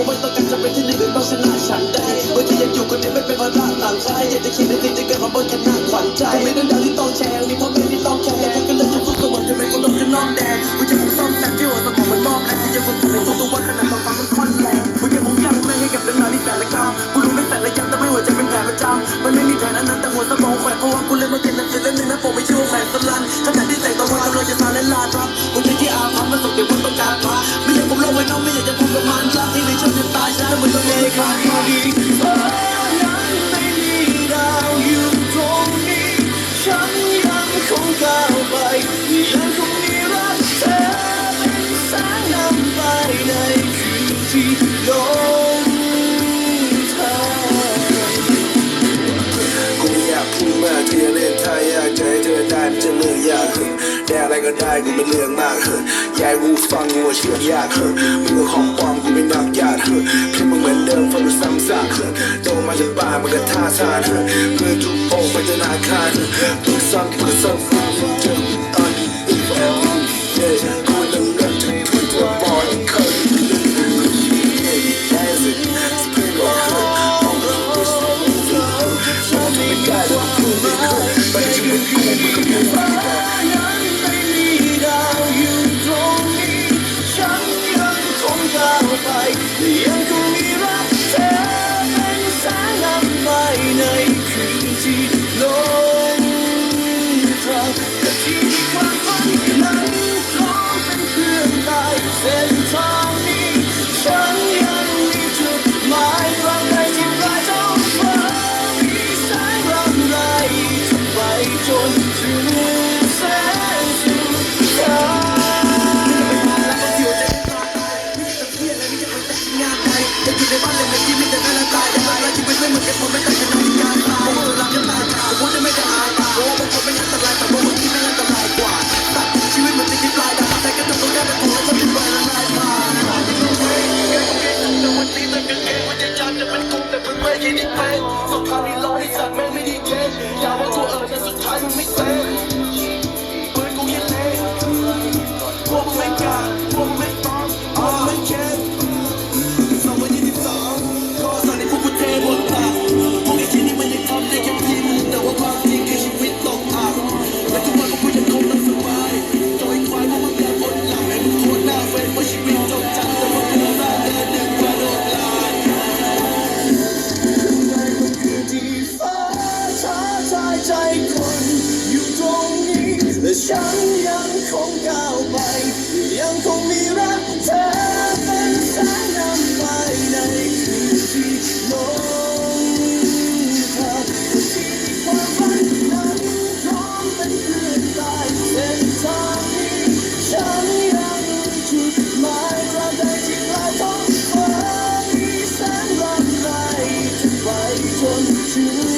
กูไม่ต้องการจะไป็นที่หรืองต้องชนะฉันได้เมื่อที่ยังอยู่คนเดียวไม่เป็นภาระต่างใายอยากจะคิดในสิ่งที่เกิดมาบนแค่หน้าขวัญใจมีเรื่องราวที่ต้องแชร์มีพ่อแม่ที่ต้องแคร์ผมก็เลยจะสู้ตัวมันจะเป็นคนโดนจะน้องแดงกูจะคงซ่อมแซมที่หัวสมองมันมอบแรวที่จะฝึกในสู้ตัววัาขนาดความฟังมันค่อนแรงกูจะคงยังไม่ให้กับเรื่องราวที่แสนระกำกูรู้ไม่แต่ละยังแต่ไม่หัวใจเป็นแผลประจำมันไม่มีแผนนั้นแต่หัวสมองแขวนเพราะว่ากูเล่นมาเก่งหนังสือเล่มนึงนะผมไม่ชื่อว่าแขวนสลันขนาดที่ใส่ตัวว่ากำลังจะทานและลาครับกูจะที่อาภัพมาส่งเดี๋ยวมึงต้องการพระไม่อยากผมลงไว้น้องไม่อยากจะพูดกับมัน ไม่มีดาวอยู่ตรงนี้ฉันยังคงก้าวไปยังคงมีรักเธอเป็นแสงนำไปในคืนที่ลงทางกูไม่อยากพูดมากที่จะเล่นท่ายากใจเธอได้มันจะลือยากได้อะไรก็ได้กูไม่เลือกมากเฮ้ยยายกูฟังกูว่าเชื่อยาก มันก็ท่าทางเฮ้ยเมื่อทุกโป่งไปธนาคารเฮ้ยทุกซ้ำกูก็ซ้ำซ้ำเจอกูตอนนี้อีกแล้วเย้กูเริ่ Give me the ball and give me the gun and fire. Like you was limited for me, ยังคงก้าวไป ยังคงมีรักเธอเป็นแสงนำไปในคืนที่ลงทางที่ความฝันนั้นพร้อมเป็นเพื่อนตายเส้นทางนี้ฉันยังจุดหมายตราบใดที่ปลายท้องฟ้ามีแสงรำไรจะไปจนถึง